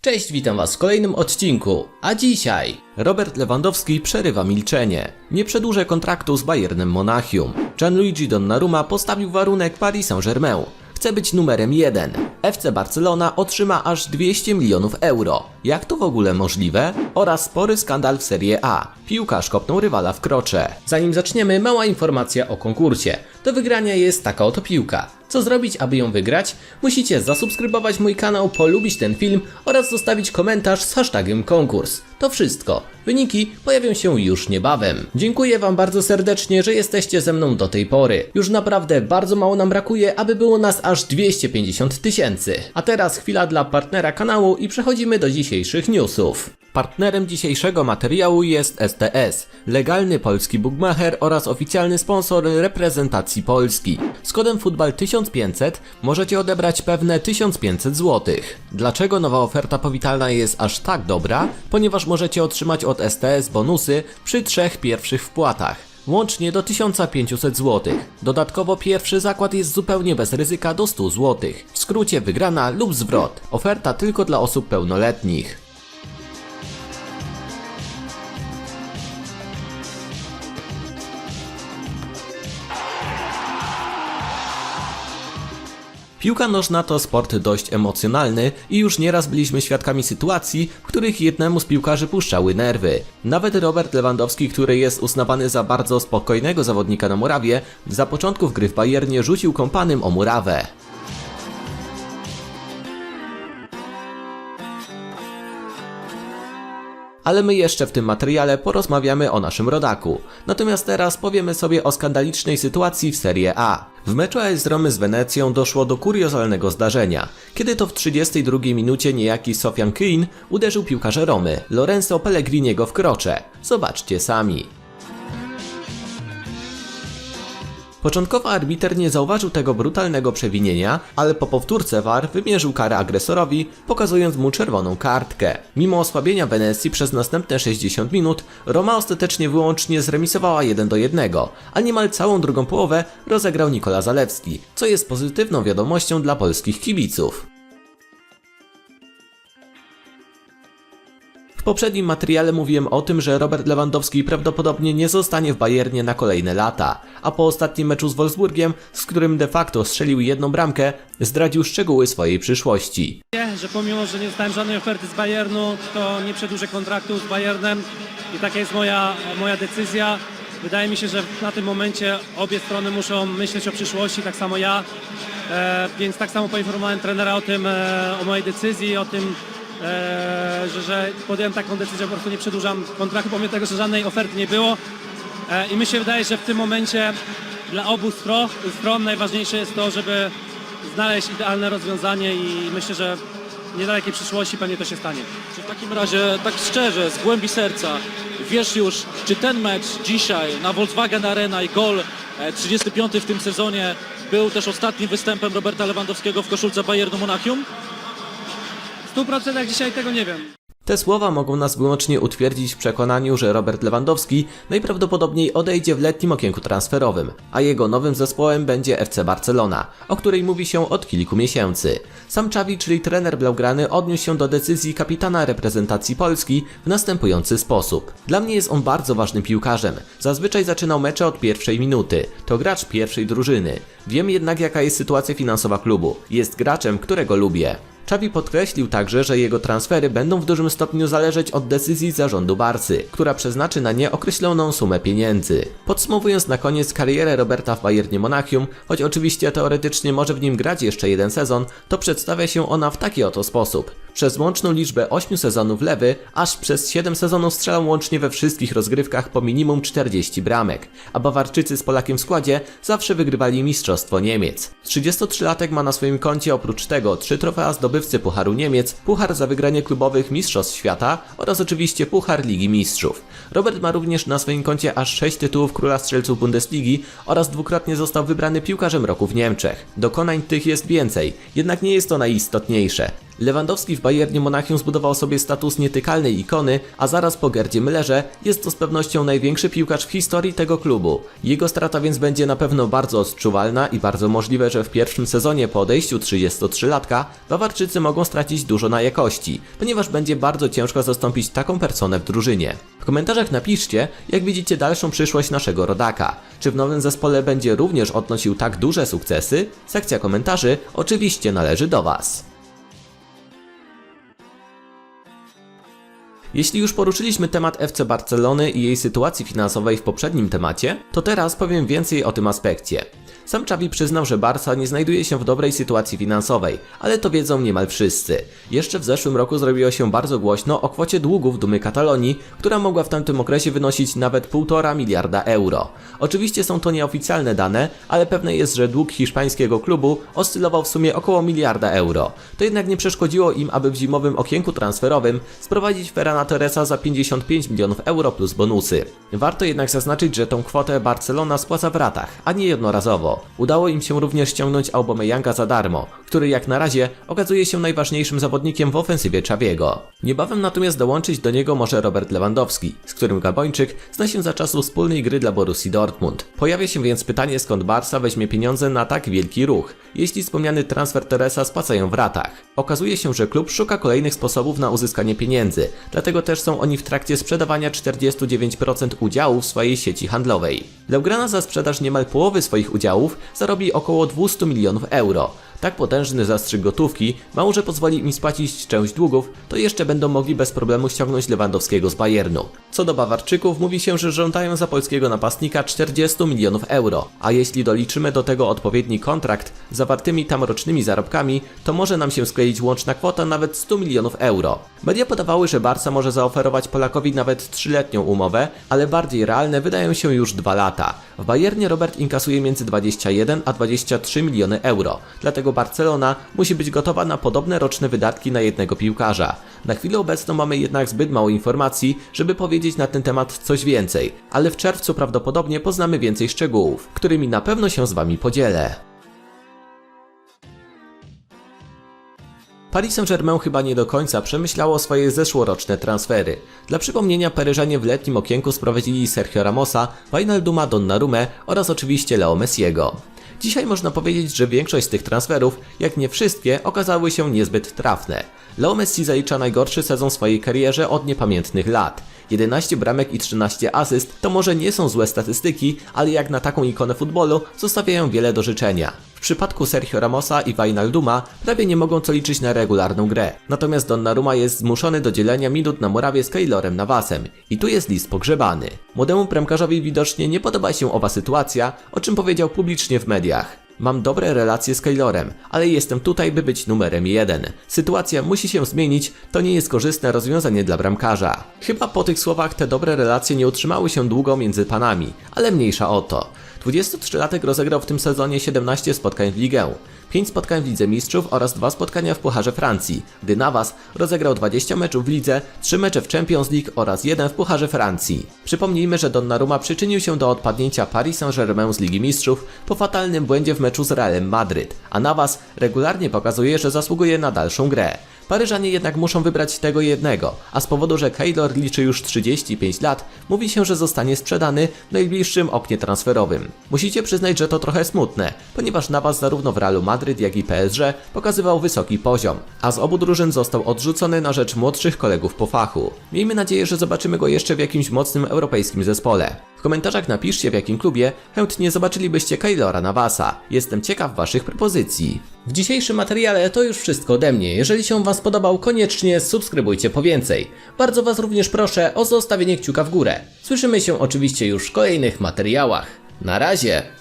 Cześć, witam Was w kolejnym odcinku. A dzisiaj Robert Lewandowski przerywa milczenie. Nie przedłużę kontraktu z Bayernem Monachium. Gianluigi Donnarumma postawił warunek Paris Saint-Germain. Chce być numerem jeden. FC Barcelona otrzyma aż 200 milionów euro. Jak to w ogóle możliwe? Oraz spory skandal w Serie A. Piłkarz kopnął rywala w krocze. Zanim zaczniemy, mała informacja o konkursie. Do wygrania jest taka oto piłka. Co zrobić, aby ją wygrać? Musicie zasubskrybować mój kanał, polubić ten film oraz zostawić komentarz z hashtagiem konkurs. To wszystko. Wyniki pojawią się już niebawem. Dziękuję Wam bardzo serdecznie, że jesteście ze mną do tej pory. Już naprawdę bardzo mało nam brakuje, aby było nas aż 250 tysięcy. A teraz chwila dla partnera kanału i przechodzimy do dzisiejszych newsów. Partnerem dzisiejszego materiału jest STS, legalny polski bookmacher oraz oficjalny sponsor reprezentacji Polski. Z kodem futbal 1500 możecie odebrać pewne 1500 zł. Dlaczego nowa oferta powitalna jest aż tak dobra? Ponieważ możecie otrzymać od STS bonusy przy trzech pierwszych wpłatach. Łącznie do 1500 zł. Dodatkowo pierwszy zakład jest zupełnie bez ryzyka do 100 zł. W skrócie wygrana lub zwrot. Oferta tylko dla osób pełnoletnich. Piłka nożna to sport dość emocjonalny i już nieraz byliśmy świadkami sytuacji, w których jednemu z piłkarzy puszczały nerwy. Nawet Robert Lewandowski, który jest uznawany za bardzo spokojnego zawodnika na murawie, za początków gry w Bayernie rzucił kompanym o murawę. Ale my jeszcze w tym materiale porozmawiamy o naszym rodaku. Natomiast teraz powiemy sobie o skandalicznej sytuacji w Serie A. W meczu AS Romy z Wenecją doszło do kuriozalnego zdarzenia, kiedy to w 32 minucie niejaki Sofian Keane uderzył piłkarza Romy, Lorenzo Pellegriniego w krocze. Zobaczcie sami. Początkowo arbiter nie zauważył tego brutalnego przewinienia, ale po powtórce VAR wymierzył karę agresorowi, pokazując mu czerwoną kartkę. Mimo osłabienia Wenecji przez następne 60 minut, Roma ostatecznie wyłącznie zremisowała 1 do 1, a niemal całą drugą połowę rozegrał Nikola Zalewski, co jest pozytywną wiadomością dla polskich kibiców. Poprzednim materiale mówiłem o tym, że Robert Lewandowski prawdopodobnie nie zostanie w Bayernie na kolejne lata, a po ostatnim meczu z Wolfsburgiem, z którym de facto strzelił jedną bramkę, zdradził szczegóły swojej przyszłości. że pomimo, że nie dostałem żadnej oferty z Bayernu, to nie przedłużę kontraktu z Bayernem i taka jest moja, moja decyzja. Wydaje mi się, że na tym momencie obie strony muszą myśleć o przyszłości, tak samo ja, e, więc tak samo poinformowałem trenera o tym, e, o mojej decyzji, o tym, że, że podjąłem taką decyzję, po prostu nie przedłużam kontraktu, pomimo tego, że żadnej oferty nie było. E, I mi się wydaje, że w tym momencie dla obu stron, stron najważniejsze jest to, żeby znaleźć idealne rozwiązanie i myślę, że w niedalekiej przyszłości pewnie to się stanie. Czy w takim razie, tak szczerze, z głębi serca, wiesz już, czy ten mecz dzisiaj na Volkswagen Arena i gol e, 35 w tym sezonie był też ostatnim występem Roberta Lewandowskiego w koszulce Bayernu Monachium? W 100% dzisiaj tego nie wiem. Te słowa mogą nas wyłącznie utwierdzić w przekonaniu, że Robert Lewandowski najprawdopodobniej odejdzie w letnim okienku transferowym, a jego nowym zespołem będzie FC Barcelona, o której mówi się od kilku miesięcy. Sam Xavi, czyli trener Blaugrany, odniósł się do decyzji kapitana reprezentacji Polski w następujący sposób. Dla mnie jest on bardzo ważnym piłkarzem. Zazwyczaj zaczynał mecze od pierwszej minuty. To gracz pierwszej drużyny. Wiem jednak jaka jest sytuacja finansowa klubu. Jest graczem, którego lubię. Xavi podkreślił także, że jego transfery będą w dużym stopniu zależeć od decyzji zarządu Barcy, która przeznaczy na nie określoną sumę pieniędzy. Podsumowując na koniec karierę Roberta w Bayernie Monachium, choć oczywiście teoretycznie może w nim grać jeszcze jeden sezon, to przedstawia się ona w taki oto sposób. Przez łączną liczbę 8 sezonów lewy, aż przez 7 sezonów strzelał łącznie we wszystkich rozgrywkach po minimum 40 bramek, a Bawarczycy z Polakiem w składzie zawsze wygrywali Mistrzostwo Niemiec. 33-latek ma na swoim koncie oprócz tego 3 trofea zdobywcy Pucharu Niemiec, Puchar za wygranie klubowych Mistrzostw Świata oraz oczywiście Puchar Ligi Mistrzów. Robert ma również na swoim koncie aż 6 tytułów Króla Strzelców Bundesligi oraz dwukrotnie został wybrany piłkarzem roku w Niemczech. Dokonań tych jest więcej, jednak nie jest to najistotniejsze. Lewandowski w Bayernie Monachium zbudował sobie status nietykalnej ikony, a zaraz po Gerdzie Müllerze jest to z pewnością największy piłkarz w historii tego klubu. Jego strata więc będzie na pewno bardzo odczuwalna i bardzo możliwe, że w pierwszym sezonie po odejściu 33-latka Bawarczycy mogą stracić dużo na jakości, ponieważ będzie bardzo ciężko zastąpić taką personę w drużynie. W komentarzach napiszcie, jak widzicie dalszą przyszłość naszego rodaka. Czy w nowym zespole będzie również odnosił tak duże sukcesy? Sekcja komentarzy oczywiście należy do Was. Jeśli już poruszyliśmy temat FC Barcelony i jej sytuacji finansowej w poprzednim temacie, to teraz powiem więcej o tym aspekcie. Sam Xavi przyznał, że Barca nie znajduje się w dobrej sytuacji finansowej, ale to wiedzą niemal wszyscy. Jeszcze w zeszłym roku zrobiło się bardzo głośno o kwocie długów Dumy Katalonii, która mogła w tamtym okresie wynosić nawet 1,5 miliarda euro. Oczywiście są to nieoficjalne dane, ale pewne jest, że dług hiszpańskiego klubu oscylował w sumie około miliarda euro. To jednak nie przeszkodziło im, aby w zimowym okienku transferowym sprowadzić Ferrana Torresa za 55 milionów euro plus bonusy. Warto jednak zaznaczyć, że tą kwotę Barcelona spłaca w ratach, a nie jednorazowo. Udało im się również ściągnąć Aubameyanga za darmo, który jak na razie okazuje się najważniejszym zawodnikiem w ofensywie Czawiego. Niebawem natomiast dołączyć do niego może Robert Lewandowski, z którym Gabończyk zna się za czasów wspólnej gry dla Borussii Dortmund. Pojawia się więc pytanie skąd Barca weźmie pieniądze na tak wielki ruch, jeśli wspomniany transfer Teresa spłacają w ratach. Okazuje się, że klub szuka kolejnych sposobów na uzyskanie pieniędzy, dlatego też są oni w trakcie sprzedawania 49% udziałów w swojej sieci handlowej. Blaugrana za sprzedaż niemal połowy swoich udziałów zarobi około 200 milionów euro. Tak potężny zastrzyk gotówki, mało że pozwoli im spłacić część długów, to jeszcze będą mogli bez problemu ściągnąć Lewandowskiego z Bayernu. Co do Bawarczyków, mówi się, że żądają za polskiego napastnika 40 milionów euro, a jeśli doliczymy do tego odpowiedni kontrakt zawartymi tam rocznymi zarobkami, to może nam się skleić łączna kwota nawet 100 milionów euro. Media podawały, że Barca może zaoferować Polakowi nawet 3-letnią umowę, ale bardziej realne wydają się już 2 lata. W Bayernie Robert inkasuje między 21 a 23 miliony euro, dlatego Barcelona musi być gotowa na podobne roczne wydatki na jednego piłkarza. Na chwilę obecną mamy jednak zbyt mało informacji, żeby powiedzieć na ten temat coś więcej, ale w czerwcu prawdopodobnie poznamy więcej szczegółów, którymi na pewno się z Wami podzielę. Paris Saint-Germain chyba nie do końca przemyślało swoje zeszłoroczne transfery. Dla przypomnienia Paryżanie w letnim okienku sprowadzili Sergio Ramosa, Wijnalduma Donnarumę oraz oczywiście Leo Messiego. Dzisiaj można powiedzieć, że większość z tych transferów, jak nie wszystkie, okazały się niezbyt trafne. Leo Messi zalicza najgorszy sezon swojej karierze od niepamiętnych lat. 11 bramek i 13 asyst to może nie są złe statystyki, ale jak na taką ikonę futbolu zostawiają wiele do życzenia. W przypadku Sergio Ramosa i Wijnalduma prawie nie mogą co liczyć na regularną grę. Natomiast Donnarumma jest zmuszony do dzielenia minut na murawie z Keylorem Navasem. I tu jest list pogrzebany. Młodemu premkarzowi widocznie nie podoba się owa sytuacja, o czym powiedział publicznie w mediach. Mam dobre relacje z Keylorem, ale jestem tutaj, by być numerem jeden. Sytuacja musi się zmienić, to nie jest korzystne rozwiązanie dla bramkarza. Chyba po tych słowach te dobre relacje nie utrzymały się długo między panami, ale mniejsza o to. 23-latek rozegrał w tym sezonie 17 spotkań w ligę, 5 spotkań w Lidze Mistrzów oraz 2 spotkania w Pucharze Francji, gdy Navas rozegrał 20 meczów w lidze, 3 mecze w Champions League oraz 1 w Pucharze Francji. Przypomnijmy, że Donnarumma przyczynił się do odpadnięcia Paris Saint-Germain z Ligi Mistrzów po fatalnym błędzie w meczu z Realem Madryt, a Navas regularnie pokazuje, że zasługuje na dalszą grę. Paryżanie jednak muszą wybrać tego jednego, a z powodu, że Keylor liczy już 35 lat, mówi się, że zostanie sprzedany w najbliższym oknie transferowym. Musicie przyznać, że to trochę smutne, ponieważ Navas zarówno w Realu Madryt, jak i PSG pokazywał wysoki poziom, a z obu drużyn został odrzucony na rzecz młodszych kolegów po fachu. Miejmy nadzieję, że zobaczymy go jeszcze w jakimś mocnym europejskim zespole. W komentarzach napiszcie w jakim klubie chętnie zobaczylibyście Keylora Navasa. Jestem ciekaw waszych propozycji. W dzisiejszym materiale to już wszystko ode mnie. Jeżeli się Wam spodobał, koniecznie subskrybujcie po więcej. Bardzo Was również proszę o zostawienie kciuka w górę. Słyszymy się oczywiście już w kolejnych materiałach. Na razie!